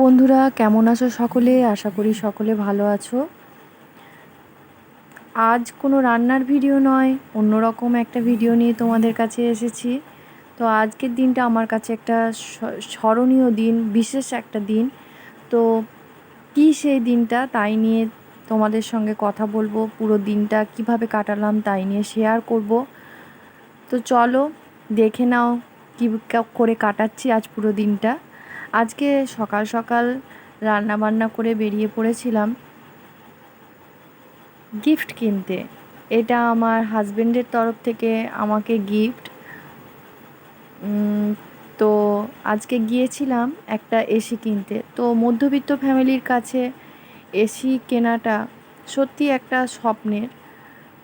বন্ধুরা, কেমন আছো সকলে? আশা করি সকলে ভালো আছো। আজ কোনো রান্নার ভিডিও নয়, অন্যরকম একটা ভিডিও নিয়ে তোমাদের কাছে এসেছি। তো আজকের দিনটা আমার কাছে একটা স্মরণীয় দিন, বিশেষ একটা দিন। তো কী সেই দিনটা, তাই নিয়ে তোমাদের সঙ্গে কথা বলব। পুরো দিনটা কীভাবে কাটালাম, তাই নিয়ে শেয়ার করব। তো চলো, দেখে নাও কী, করে কাটাচ্ছি আজ পুরো দিনটা। আজকে সকাল সকাল রান্না বান্না করে বেরিয়ে পড়েছিলাম। গিফট কিনতে। এটা আমার হাজব্যান্ডের তরফ থেকে আমাকে গিফট তো আজকে গিয়েছিলাম একটা এসি কিনতে। তো মধ্যবিত্ত ফ্যামিলির কাছে এসি কেনাটা সত্যি একটা স্বপ্নের।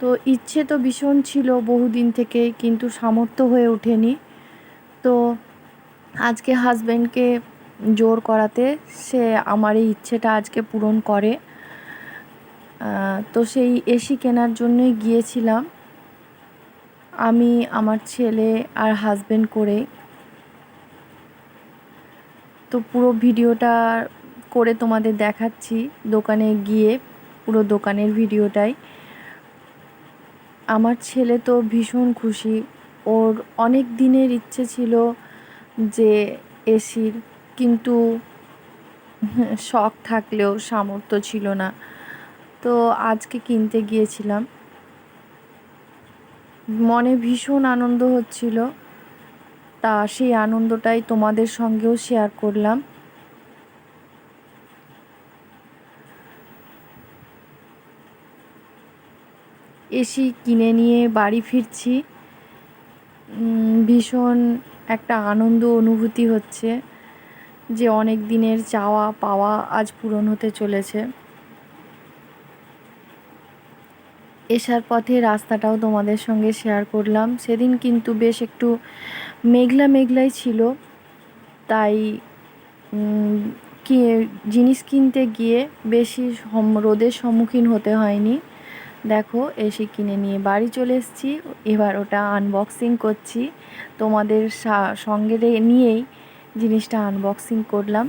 তো ইচ্ছে তো ভীষণ ছিল বহুদিন থেকেই কিন্তু সামর্থ্য হয়ে ওঠেনি। তো আজকে হাজব্যান্ডকে জোর করাতে সে আমার এই ইচ্ছেটা আজকে পূরণ করে। তো সেই এসি কেনার জন্যই গিয়েছিলাম। আমি, আমার ছেলে আর হাজব্যান্ড করে। তো পুরো ভিডিওটা করে তোমাদের দেখাচ্ছি দোকানে গিয়ে, পুরো দোকানের ভিডিওটাই। আমার ছেলে তো ভীষণ খুশি। ওর অনেক দিনের ইচ্ছে ছিল যে এসির কিন্তু শখ থাকলেও সামর্থ্য ছিল না। তো আজকে কিনতে গিয়েছিলাম। মনে ভীষণ আনন্দ হচ্ছিল। তা সেই আনন্দটাই তোমাদের সঙ্গেও শেয়ার করলাম। এসি কিনে নিয়ে বাড়ি ফিরছি। ভীষণ একটা আনন্দ অনুভূতি হচ্ছে। যে অনেক দিনের চাওয়া পাওয়া আজ পূরণ হতে চলেছে। এসার পথে রাস্তাটাও তোমাদের সঙ্গে শেয়ার করলাম। সেদিন কিন্তু বেশ একটু মেঘলা মেঘলাই ছিল। তাই কি, জিনিস কিনতে গিয়ে বেশি রোদের সম্মুখীন হতে হয়নি। দেখো, এসে কিনে নিয়ে বাড়ি চলে এসেছি। এবার ওটা আনবক্সিং করছি। তোমাদের সঙ্গে নিয়েই জিনিসটা আনবক্সিং করলাম।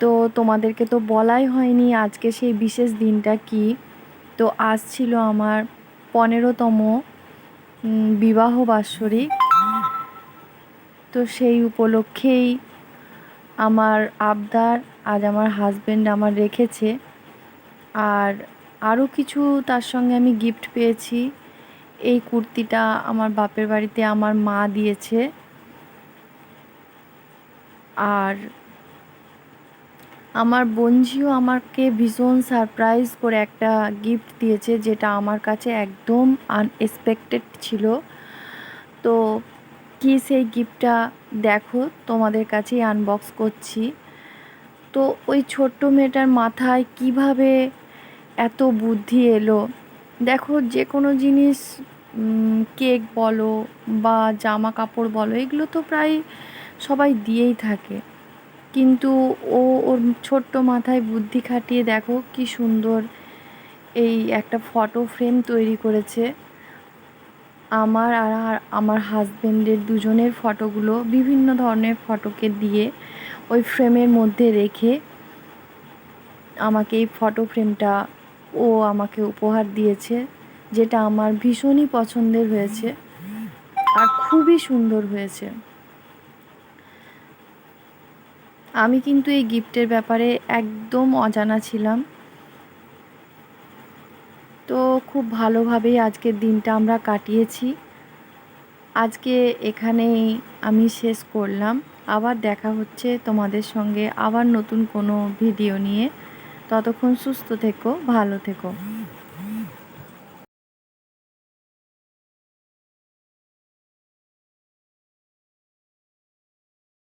তো তোমাদেরকে তো বলাই হয়নি আজকে সেই বিশেষ দিনটা কি। তো আজ ছিল আমার পনেরোতম বিবাহ বাৎসরিক। তো সেই উপলক্ষেই আমার আবদার আজ আমার হাজব্যান্ড আমার রেখেছে। আর আরও কিছু তার সঙ্গে আমি গিফট পেয়েছি। এই কুর্তিটা আমার বাপের বাড়িতে আমার মা দিয়েছে। আর আমার বঞ্জিও আমাকে ভীষণ সারপ্রাইজ করে একটা গিফট দিয়েছে, যেটা আমার কাছে একদম আনএক্সপেক্টেড ছিল। তো কি সেই গিফটটা দেখো, তোমাদের কাছেই আনবক্স করছি। তো ওই ছোট্ট মেয়েটার মাথায় কীভাবে এত বুদ্ধি এলো। দেখো যে কোনো জিনিস কেক বলো বা জামা কাপড় বলো, এগুলো তো প্রায় সবাই দিয়েই থাকে। কিন্তু ও ওর ছোট্ট মাথায় বুদ্ধি খাটিয়ে দেখো কি সুন্দর এই একটা ফটো ফ্রেম তৈরি করেছে। আমার আর আমার হাজব্যান্ডের দুজনের ফটোগুলো বিভিন্ন ধরনের ফটোকে দিয়ে ওই ফ্রেমের মধ্যে রেখে আমাকে এই ফটো ফ্রেমটা ও আমাকে উপহার দিয়েছে, যেটা আমার ভীষণই পছন্দের হয়েছে আর খুবই সুন্দর হয়েছে। আমি কিন্তু এই গিফটের ব্যাপারে একদম অজানা ছিলাম। তো খুব ভালোভাবেই আজকের দিনটা আমরা কাটিয়েছি। আজকে এখানেই আমি শেষ করলাম। আবার দেখা হচ্ছে তোমাদের সঙ্গে আবার নতুন কোনো ভিডিও নিয়ে। ততক্ষণ সুস্থ থেকো ভালো থেকো।